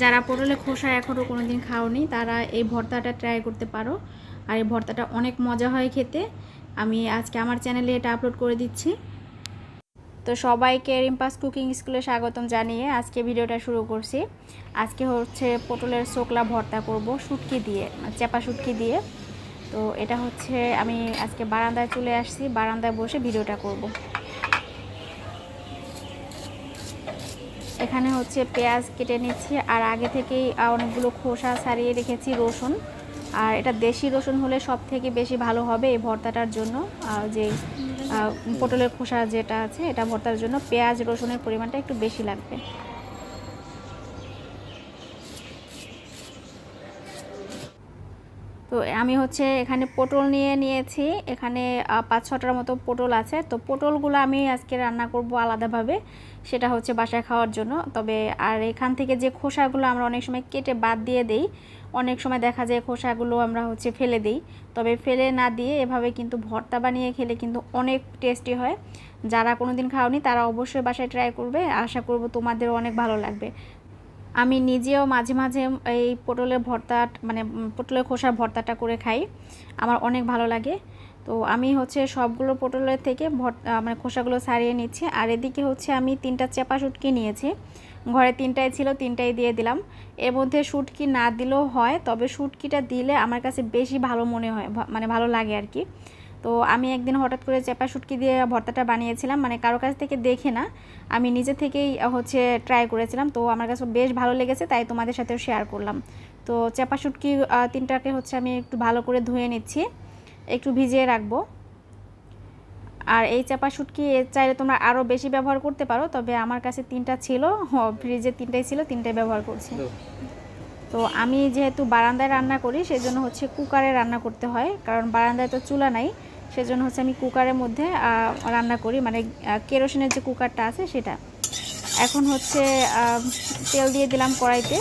যারা পটলের খোসা এখনও কোনো দিন খাওনি, তারা এই ভর্তাটা ট্রাই করতে পারো। আর এই ভর্তাটা অনেক মজা হয় খেতে। আমি আজকে আমার চ্যানেলে এটা আপলোড করে দিচ্ছি। তো সবাইকে রিম্পাস কুকিং স্কুলে স্বাগতম জানিয়ে আজকে ভিডিওটা শুরু করছি। আজকে হচ্ছে পটলের শোকলা ভর্তা করব শুটকি দিয়ে চেপা শুটকি দিয়ে। তো এটা হচ্ছে আমি আজকে বারান্দায় চলে আসছি, বারান্দায় বসে ভিডিওটা করব। এখানে হচ্ছে পেঁয়াজ কেটে নিচ্ছি, আর আগে থেকেই অনেকগুলো খোসা ছাড়িয়ে রেখেছি রসুন। আর এটা দেশি রসুন হলে সব থেকে বেশি ভালো হবে এই ভর্তাটার জন্য। যে পটলের খোসা যেটা আছে, এটা ভর্তার জন্য পেঁয়াজ রসুনের পরিমাণটা একটু বেশি লাগবে। তো আমি হচ্ছে এখানে পটল নিয়ে নিয়েছি। এখানে পাঁচ ছটার মতো পটল আছে। তো পটলগুলো আমি আজকে রান্না করব আলাদাভাবে। সেটা হচ্ছে বাসায় খাওয়ার জন্য। তবে, আর এখান থেকে যে খোসাগুলো আমরা অনেক সময় কেটে বাদ দিয়ে দেই, অনেক সময় দেখা যায় খোসাগুলো আমরা হচ্ছে ফেলে দিই। তবে ফেলে না দিয়ে এভাবে কিন্তু ভর্তা বানিয়ে খেলে কিন্তু অনেক টেস্টি হয়। যারা কোনো দিন খাওনি তারা অবশ্যই বাসায় ট্রাই করবে। আশা করব তোমাদেরও অনেক ভালো লাগবে। আমি নিজেও মাঝে মাঝে এই পটলের ভর্তা মানে পটলের খোসার ভর্তাটা করে খাই। আমার অনেক ভালো লাগে। তো আমি হচ্ছে সবগুলো পটলের থেকে ভর্তা মানে খোসাগুলো সারিয়ে নিচ্ছি। আর এদিকে হচ্ছে আমি তিনটা চেপা শুটকি নিয়েছি। ঘরে তিনটাই ছিল, তিনটাই দিয়ে দিলাম। এর মধ্যে শুটকি না দিলেও হয়, তবে শুটকিটা দিলে আমার কাছে বেশি ভালো মনে হয় মানে ভালো লাগে আর কি। তো আমি একদিন হঠাৎ করে চেপা শুটকি দিয়ে ভর্তাটা বানিয়েছিলাম মানে কারও কাছ থেকে দেখে না। আমি নিজে থেকেই হচ্ছে ট্রাই করেছিলাম। তো আমার কাছে বেশ ভালো লেগেছে তাই তোমাদের সাথেও শেয়ার করলাম। তো চেপা শুটকি তিনটাকে হচ্ছে আমি একটু ভালো করে ধুয়ে নিচ্ছি একটু ভিজিয়ে রাখব। আর এই চাপা শুটকি এর চাইলে তোমরা আরও বেশি ব্যবহার করতে পারো তবে আমার কাছে তিনটা ছিল ফ্রিজে তিনটাই ছিল তিনটাই ব্যবহার করছি। তো আমি যেহেতু বারান্দায় রান্না করি সেজন্য হচ্ছে কুকারে রান্না করতে হয় কারণ বারান্দায় তো চুলা নাই। সেজন্য হচ্ছে আমি কুকারের মধ্যে রান্না করি। মানে কেরোসিনের যে কুকারটা আছে সেটা। এখন হচ্ছে তেল দিয়ে দিলাম কড়াইতে।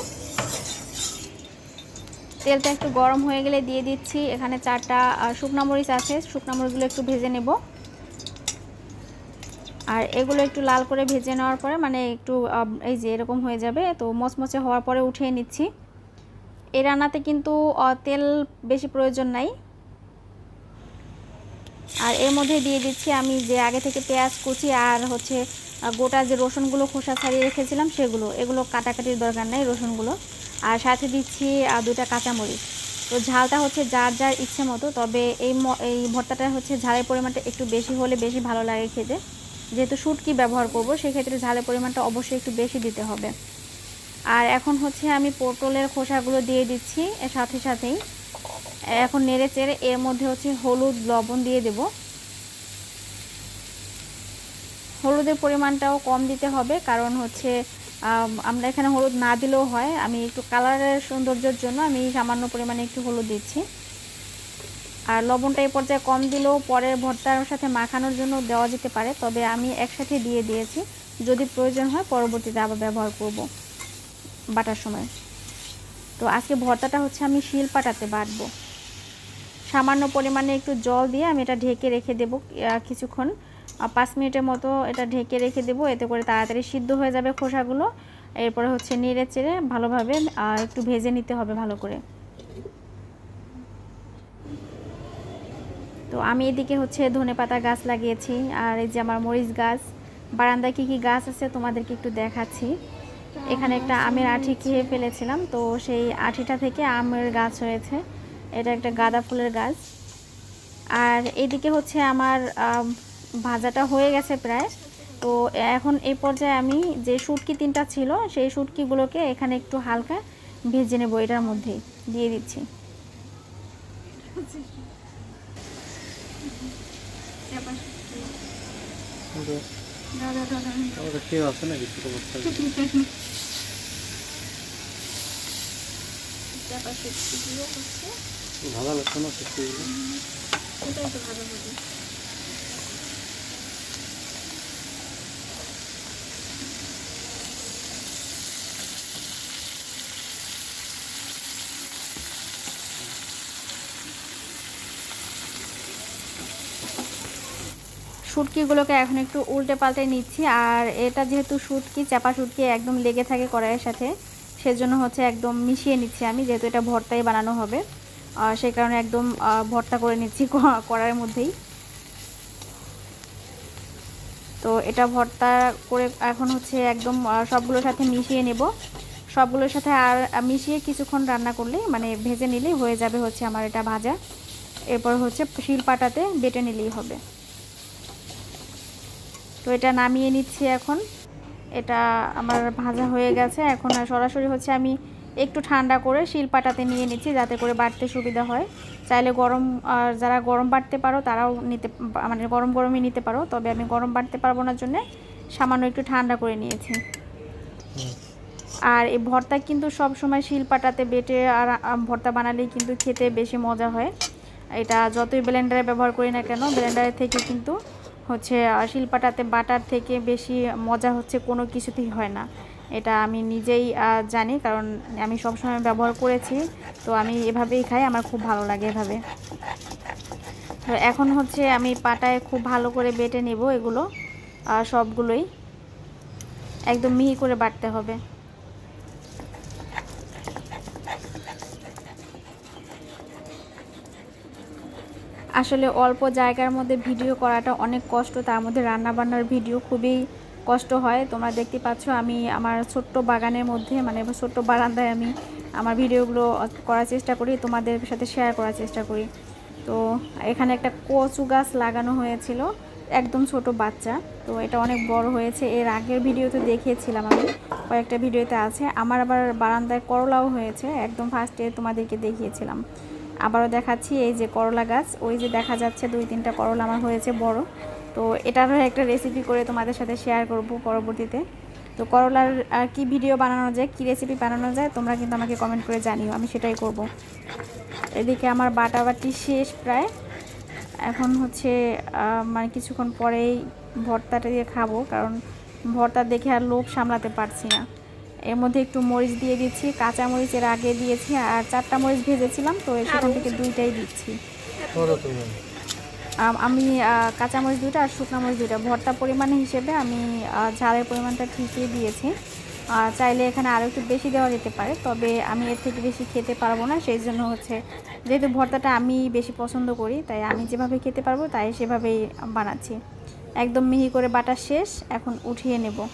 তেলটা একটু গরম হয়ে গেলে দিয়ে দিচ্ছি। এখানে চারটা শুকনা মরিচ আছে। শুকনা মরিচগুলো একটু ভেজে নেব। আর এগুলো একটু লাল করে ভেজে নেওয়ার পরে মানে একটু এই যে এরকম হয়ে যাবে, তো মচমচে হওয়ার পরে উঠিয়ে নিচ্ছি। এই রান্নাতে কিন্তু তেল বেশি প্রয়োজন নাই। আর এর মধ্যে দিয়ে দিচ্ছি আমি যে আগে থেকে পেঁয়াজ কুচি আর হচ্ছে গোটা যে রসুনগুলো খোসা ছাড়িয়ে রেখেছিলাম সেগুলো, এগুলো কাটাকাটির দরকার নেই রসুনগুলো। আর সাথে দিচ্ছি দুটা কাঁচামরিচ। তো ঝালটা হচ্ছে যার যার ইচ্ছে মতো, তবে এই এই ভর্তাটা হচ্ছে ঝালের পরিমাণটা একটু বেশি হলে বেশি ভালো লাগে খেতে। যেহেতু শুটকি ব্যবহার করব, সেক্ষেত্রে ঝালের পরিমাণটা অবশ্যই একটু বেশি দিতে হবে। আর এখন হচ্ছে আমি পটলের খোসাগুলো দিয়ে দিচ্ছি, এর সাথে সাথেই। এখন নেড়ে চেড়ে এর মধ্যে হচ্ছে হলুদ, লবণ দিয়ে দেব। হলুদের পরিমাণটাও কম দিতে হবে কারণ হচ্ছে আমরা এখানে হলুদ না দিলেও হয়। আমি একটু কালারের সৌন্দর্যের জন্য আমি সামান্য পরিমাণে একটু হলুদ দিচ্ছি। আর লবণটা এই পর্যায়ে কম দিলেও পরের ভর্তার সাথে মাখানোর জন্য দেওয়া যেতে পারে, তবে আমি একসাথে দিয়ে দিয়েছি। যদি প্রয়োজন হয় পরবর্তীতে আবার ব্যবহার করব বাটার সময়। তো আজকে ভর্তাটা হচ্ছে আমি শিল পাটাতে বাটবো। সামান্য পরিমাণে একটু জল দিয়ে আমি এটা ঢেকে রেখে দেবো কিছুক্ষণ। পাঁচ মিনিটের মতো এটা ঢেকে রেখে দেবো, এতে করে তাড়াতাড়ি সিদ্ধ হয়ে যাবে খোসাগুলো। এরপরে হচ্ছে নেড়ে চেড়ে ভালোভাবে একটু ভেজে নিতে হবে ভালো করে। তো আমি এদিকে হচ্ছে ধনে পাতা গাছ লাগিয়েছি, আর এই যে আমার মরিচ গাছ। বারান্দায় কী কী গাছ আছে তোমাদেরকে একটু দেখাচ্ছি। এখানে একটা আমের আঠি খেয়ে ফেলেছিলাম, তো সেই আঠিটা থেকে আমের গাছ হয়েছে। এটা একটা গাঁদা ফুলের গাছ। আর এদিকে হচ্ছে আমার ভাজাটা হয়ে গেছে প্রায়। তো এখন এই পর্যায়ে আমি যে শুটকি তিনটা ছিল, সেই শুটকিগুলোকে এখানে একটু হালকা ভেজে নেব এটার মধ্যেই, দিয়ে দিচ্ছি। ভালো লাগছে না সত্যি শুটকিগুলোকে এখন একটু উল্টে পাল্টে নিচ্ছি, আর এটা যেহেতু শুটকি, চাপা শুটকি একদম লেগে থাকে কড়াইয়ের সাথে, সেজন্য হচ্ছে একদম মিশিয়ে নিচ্ছি আমি, যেহেতু এটা ভর্তাই বানানো হবে। সেই কারণে একদম ভর্তা করে নিচ্ছি ক- কড়াইয়ের মধ্যেই। তো এটা ভর্তা করে এখন হচ্ছে একদম সবগুলোর সাথে মিশিয়ে নেব। সবগুলোর সাথে আর মিশিয়ে কিছুক্ষণ রান্না করলে মানে ভেজে নিলেই হয়ে যাবে হচ্ছে আমার এটা ভাজা। এরপর হচ্ছে শিলপাটাতে বেটে নিলেই হবে। তো এটা নামিয়ে নিচ্ছি এখন। এটা আমার ভাজা হয়ে গেছে। এখন সরাসরি হচ্ছে আমি একটু ঠান্ডা করে শিলপাটাতে নিয়ে নিচ্ছি যাতে করে বাটতে সুবিধা হয়। চাইলে গরম, আর যারা গরম বাটতে পারো তারাও নিতে মানে গরম গরমই নিতে পারো। তবে আমি গরম বাটতে পারব না জন্য সামান্য একটু ঠান্ডা করে নিয়েছি। আর এই ভর্তা কিন্তু সব সময় শিলপাটাতে বেটে আর ভর্তা বানালেই কিন্তু খেতে বেশি মজা হয়। এটা যতই ব্লেন্ডারে ব্যবহার করি না কেন ব্লেন্ডারের থেকে কিন্তু হচ্ছে শিলপাটাতে বাটার থেকে বেশি মজা হচ্ছে কোনো কিছুতেই হয় না। এটা আমি নিজেই জানি কারণ আমি সবসময় ব্যবহার করেছি। তো আমি এভাবেই খাই আমার খুব ভালো লাগে এভাবে। তো এখন হচ্ছে আমি পাটায় খুব ভালো করে বেটে নেব এগুলো আহ, সবগুলোই। একদম মিহি করে বাটতে হবে। আসলে অল্প জায়গার মধ্যে ভিডিও করাটা অনেক কষ্ট তার মধ্যে রান্নাবান্নার ভিডিও খুবই কষ্ট হয়। তোমরা দেখতে পাচ্ছ আমি আমার ছোট্ট বাগানের মধ্যে মানে ছোট্ট বারান্দায় আমি আমার ভিডিওগুলো করার চেষ্টা করি, তোমাদের সাথে শেয়ার করার চেষ্টা করি। তো এখানে একটা কচু গাছ লাগানো হয়েছিল, একদম ছোট বাচ্চা। তো এটা অনেক বড় হয়েছে, এর আগের ভিডিওতে দেখিয়েছিলাম আমি, কয়েকটা ভিডিওতে আছে। আমার আবার বারান্দায় করলাও হয়েছে, একদম ফার্স্টে তোমাদেরকে দেখিয়েছিলাম। আবারও দেখাচ্ছি, এই যে করলা গাছ, ওই যে দেখা যাচ্ছে দুই তিনটা করলা আমার হয়েছে বড়। তো এটারও একটা রেসিপি করে তোমাদের সাথে শেয়ার করব পরবর্তীতে। তো করলার আর কি ভিডিও বানানো যায় কি রেসিপি বানানো যায় তোমরা কিন্তু আমাকে কমেন্ট করে জানিও আমি সেটাই করব। এদিকে আমার বাটাবাটি শেষ প্রায়। এখন হচ্ছে মানে কিছুক্ষণ পরেই ভর্তাটা দিয়ে খাব কারণ ভর্তা দেখে আর লোভ সামলাতে পারছি না। এর মধ্যে একটু মরিচ দিয়ে দিচ্ছি কাঁচা মরিচ এর আগে দিয়েছি আর চারটা মরিচ ভেজেছিলাম তো সেখান থেকে দুইটাই দিচ্ছি। আম- কাঁচামরিচ দুইটা আর শুকনো মরিচ দুইটা। ভর্তা পরিমাণ হিসেবে আমি ঝালের পরিমাণটা ঠিকই দিয়েছি। চাইলে এখানে আরও একটু বেশি দেওয়া যেতে পারে, তবে আমি এর থেকে বেশি খেতে পারব না। সেই জন্য হচ্ছে, যেহেতু ভর্তাটা আমি বেশি পছন্দ করি, তাই আমি যেভাবে খেতে পারব, তাই সেভাবেই বানাচ্ছি। একদম মিহি করে বাটা শেষ, এখন উঠিয়ে নেব।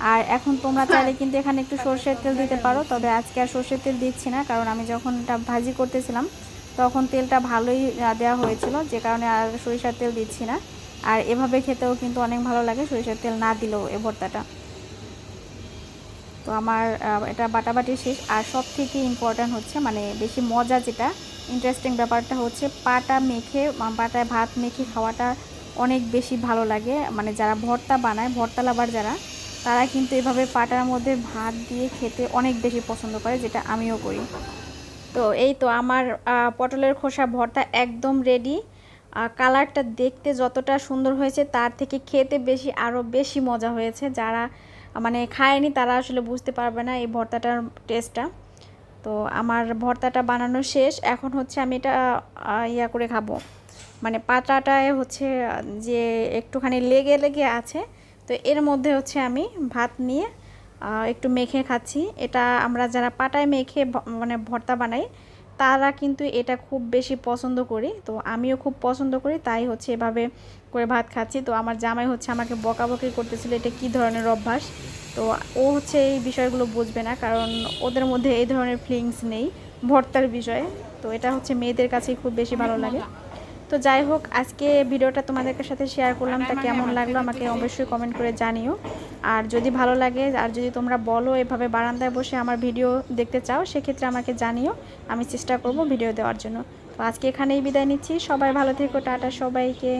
আর এখন তোমরা চাইলে কিন্তু এখানে একটু সর্ষের তেল দিতে পারো, তবে আজকে আর সর্ষের তেল দিচ্ছি না, কারণ আমি যখন এটা ভাজি করতেছিলাম তখন তেলটা ভালোই দেওয়া হয়েছিল, যে কারণে আর সরিষার তেল দিচ্ছি না। আর এভাবে খেতেও কিন্তু অনেক ভালো লাগে সরিষার তেল না দিলেও এ ভর্তাটা। তো আমার এটা বাটাবাটি শেষ। আর সব থেকে ইম্পর্ট্যান্ট হচ্ছে মানে বেশি মজা যেটা ইন্টারেস্টিং ব্যাপারটা হচ্ছে পাটা মেখে পাটায় ভাত মেখে খাওয়াটা অনেক বেশি ভালো লাগে। মানে যারা ভর্তা বানায়, ভর্তা লাভার যারা, তারা কিন্তু এভাবে পাটার মধ্যে ভাত দিয়ে খেতে অনেক বেশি পছন্দ করে, যেটা আমিও করি। তো এই তো আমার পটলের খোসা ভর্তা একদম রেডি কালারটা দেখতে যতটা সুন্দর হয়েছে তার থেকে খেতে বেশি আরও বেশি মজা হয়েছে। যারা মানে খায়নি তারা আসলে বুঝতে পারবে না এই ভর্তাটার টেস্টটা তো আমার ভর্তাটা বানানো শেষ। এখন হচ্ছে আমি এটা ইয়া করে খাব। মানে পাতাটায় হচ্ছে, যে একটুখানি লেগে লেগে আছে। তো এর মধ্যে হচ্ছে আমি ভাত নিয়ে একটু মেখে খাচ্ছি। এটা আমরা যারা পাটায় মেখে মানে ভর্তা বানাই, তারা কিন্তু এটা খুব বেশি পছন্দ করি। তো আমিও খুব পছন্দ করি, তাই হচ্ছে এভাবে করে ভাত খাচ্ছি। তো আমার জামাই হচ্ছে আমাকে বকাবকি করতেছিল, এটা কী ধরনের অভ্যাস? তো ও হচ্ছে এই বিষয়গুলো বুঝবে না, কারণ ওদের মধ্যে এই ধরনের ফিলিংস নেই, ভর্তার বিষয়ে। তো এটা হচ্ছে মেয়েদের কাছেই খুব বেশি ভালো লাগে। তো যাই হোক, আজকে ভিডিওটা তোমাদের সাথে শেয়ার করলাম, তা কেমন লাগল আমাকে অবশ্যই কমেন্ট করে জানিও। আর যদি ভালো লাগে, আর যদি তোমরা বলো এভাবে বারান্দায় বসে আমার ভিডিও দেখতে চাও, সেক্ষেত্রে আমাকে জানিও, আমি চেষ্টা করব ভিডিও দেওয়ার জন্য। তো আজকে এখানেই বিদায় নিচ্ছি, সবাই ভালো থেকো, টাটা সবাইকে।